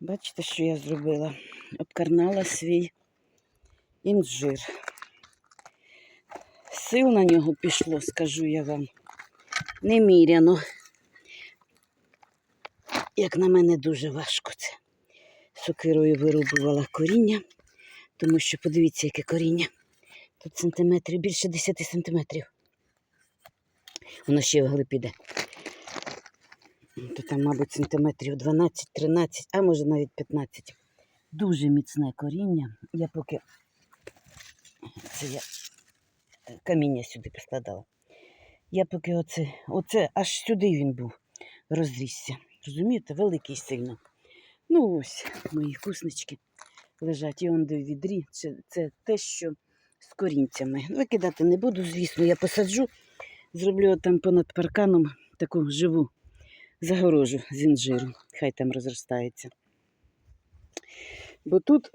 Бачите, що я зробила? Обкарнала свій інжир. Сил на нього пішло, скажу я вам. Неміряно. Як на мене, дуже важко це. Сокирою вирубувала коріння, тому що подивіться, яке коріння. Тут сантиметрів, більше 10 сантиметрів. Воно ще вглиб піде. То там, мабуть, сантиметрів 12-13, а може навіть 15. Дуже міцне коріння. Я поки це я е, каміння сюди поскладала. Я поки оце, оце аж сюди він був, розрісся. Розумієте, великий сильно. Ну ось мої вкуснички лежать. І он де в відрі. Це, це те, що з корінцями. Викидати не буду, звісно, я посаджу, зроблю там понад парканом таку живу загорожу з інжиру. Хай там розростається. Бо тут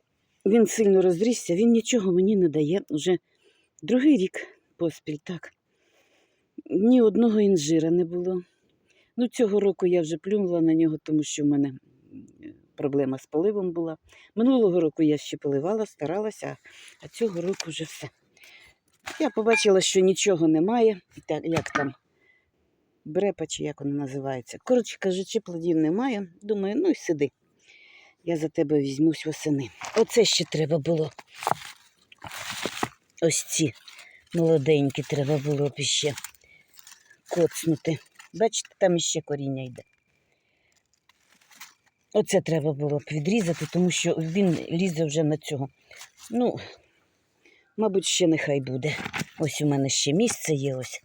він сильно розрісся, він нічого мені не дає уже другий рік поспіль, так. Ні одного інжира не було. Ну, цього року я вже плюнула на нього, тому що в мене проблема з поливом була. Минулого року я ще поливала, старалася, а цього року вже все. Я побачила, що нічого немає, так, як там брепа, чи як вона називається. Коротше кажучи, плодів немає. Думаю, ну й сиди. Я за тебе візьмусь восени. Оце ще треба було. Ось ці молоденькі треба було б іще коцнути. Бачите, там іще коріння йде. Оце треба було б відрізати, тому що він лізе вже на цього. Ну, мабуть, ще нехай буде. Ось у мене ще місце є, ось,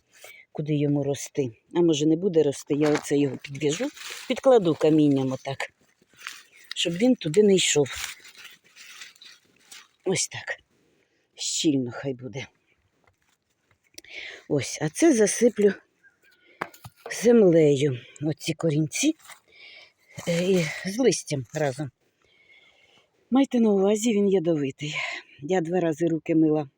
куди йому рости. А може не буде рости, я оце його підв'яжу, підкладу камінням отак, щоб він туди не йшов. Ось так. Щільно хай буде. Ось, а це засиплю землею. Оці корінці е, і з листям разом. Майте на увазі, він ядовитий. Я два рази руки мила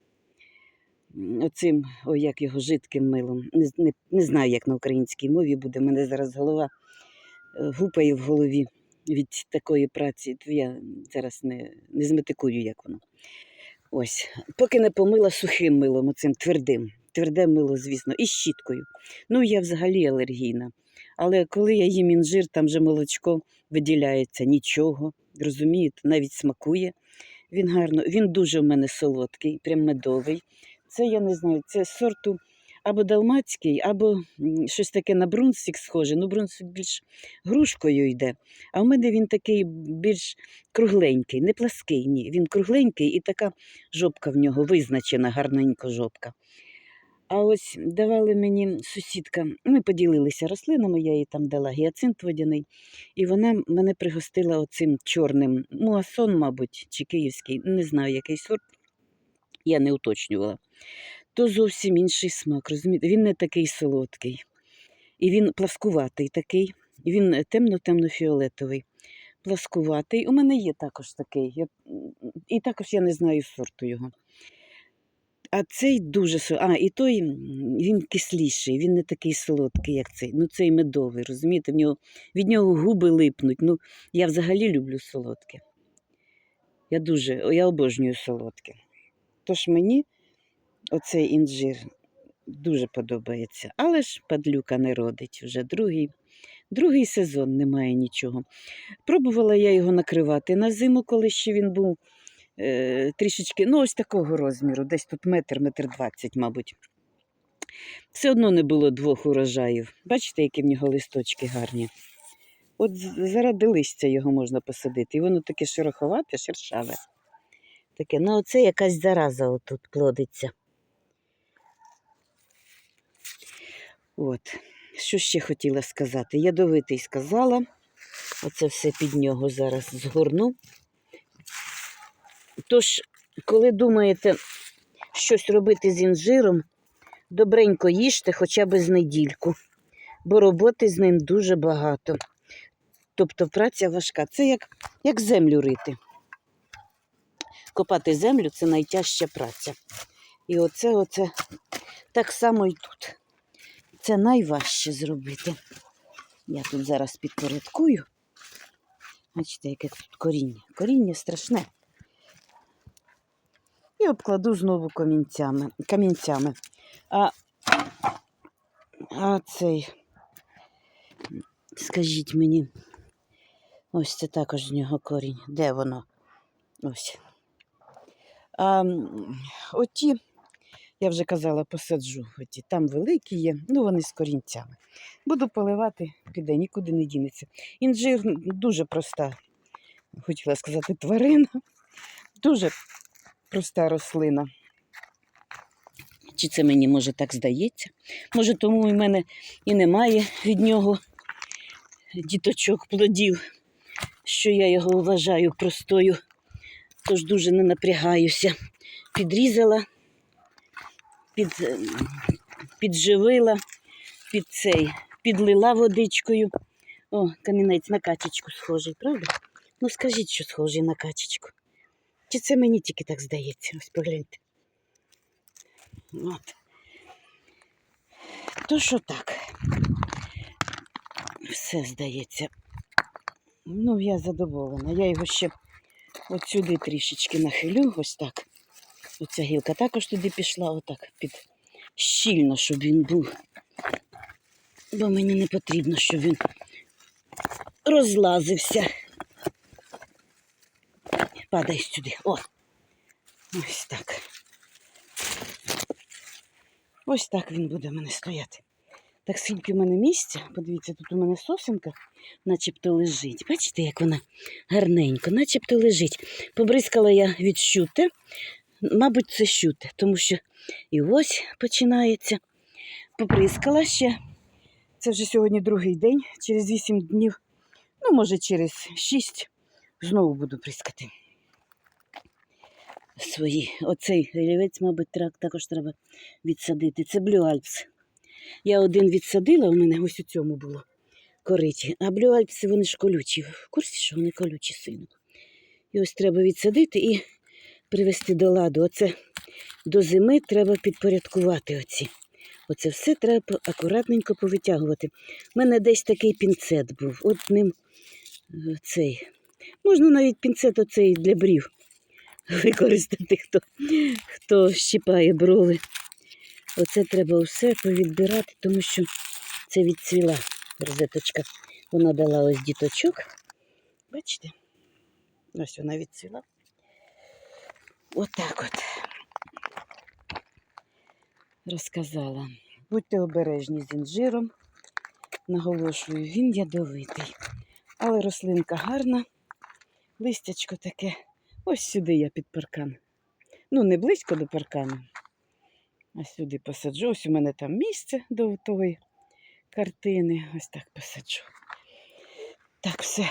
оцим, ой, як його жидким милом. Не, не, не знаю, як на українській мові буде. У мене зараз голова е, гупає в голові від такої праці. То я зараз не, не зметикую, як воно. Ось, поки не помила сухим милом, оцим твердим. Тверде мило, звісно, і щіткою. Ну, я взагалі алергійна. Але коли я їм інжир, там же молочко виділяється нічого. Розумієте, навіть смакує. Він гарно, він дуже в мене солодкий, прям медовий. Це я не знаю, це сорту або далмацький, або щось таке на брунсвік схоже. Ну, брунсвік більш грушкою йде. А в мене він такий більш кругленький, не плаский, ні. Він кругленький і така жопка в нього визначена, гарненько жопка. А ось давали мені сусідка, ми поділилися рослинами, я їй там дала гіацинт водяний, і вона мене пригостила оцим чорним муасон, мабуть, чи київський, не знаю, який сорт, я не уточнювала. То зовсім інший смак, розумієте? Він не такий солодкий. І він пласкуватий такий, він темно-темно-фіолетовий. Пласкуватий. У мене є також такий. Я... І також я не знаю сорту його. А цей дуже А, і той він кисліший, він не такий солодкий, як цей. Ну, цей медовий, розумієте? В нього, від нього губи липнуть. Ну, я взагалі люблю солодке. Я дуже, я обожнюю солодке. Тож мені оцей інжир дуже подобається. Але ж падлюка не родить вже другий. Другий сезон немає нічого. Пробувала я його накривати на зиму, коли ще він був е, трішечки, ну ось такого розміру, десь тут метр, метр двадцять, мабуть. Все одно не було двох урожаїв. Бачите, які в нього листочки гарні. От заради листя його можна посадити. І воно таке шероховате, шершаве. Таке, ну оце якась зараза отут плодиться. От. Що ще хотіла сказати? Ядовитий сказала. Оце все під нього зараз згорну. Тож, коли думаєте щось робити з інжиром, добренько їжте хоча б з недільку, бо роботи з ним дуже багато. Тобто праця важка. Це як, як землю рити. Копати землю це найтяжча праця. І оце, оце так само і тут. Це найважче зробити. Я тут зараз підпорядкую. Бачите, яке тут коріння. Коріння страшне. І обкладу знову камінцями. камінцями. А, а цей, скажіть мені, ось це також з нього корінь. Де воно? Ось. А оті, я вже казала, посаджу. Оті. Там великі є, ну вони з корінцями. Буду поливати, піде, нікуди не дінеться. Інжир дуже проста, хотіла сказати, тварина. Дуже проста рослина. Чи це мені може так здається? Може, тому і мене і немає від нього діточок, плодів, що я його вважаю простою, тож дуже не напрягаюся. Підрізала, під, е, підживила, під цей, підлила водичкою. О, камінець на качечку схожий, правда? Ну скажіть, що схожий на качечку. Чи це мені тільки так здається? Ось погляньте. От. То що так. Все здається. Ну, я задоволена. Я його ще от сюди трішечки нахилю, ось так. Оця гілка також туди пішла, отак, під щільно, щоб він був. Бо мені не потрібно, щоб він розлазився. Падай сюди. О! Ось так. Ось так він буде в мене стояти. Так скільки в мене місця, подивіться, тут у мене сосенка начебто лежить. Бачите, як вона гарненько, начебто лежить. Побризкала я від щути. Мабуть, це щути, тому що і ось починається. Побризкала ще. Це вже сьогодні другий день, через 8 днів, ну, може, через 6 знову буду бризкати свої. Оцей рівець, мабуть, також треба відсадити. Це Blue Alps. Я один відсадила, у мене ось у цьому було кориті. А Alps, вони ж колючі. В курсі, що вони колючі сильно. І ось треба відсадити і привести до ладу. Оце до зими треба підпорядкувати оці. Оце все треба акуратненько повитягувати. У мене десь такий пінцет був. От ним е, цей. Можна навіть пінцет оцей для брів використати, хто, хто щипає брови. Оце треба все повідбирати, тому що це відцвіла розеточка. Вона дала ось діточок. Бачите? Ось вона відцвіла. Отак от. Розказала. Будьте обережні з інжиром. Наголошую, він ядовитий. Але рослинка гарна, листячко таке. Ось сюди я під паркан. Ну, не близько до паркану. А сюди посаджу. Ось у мене там місце до тої картини. Ось так посаджу. Так, все.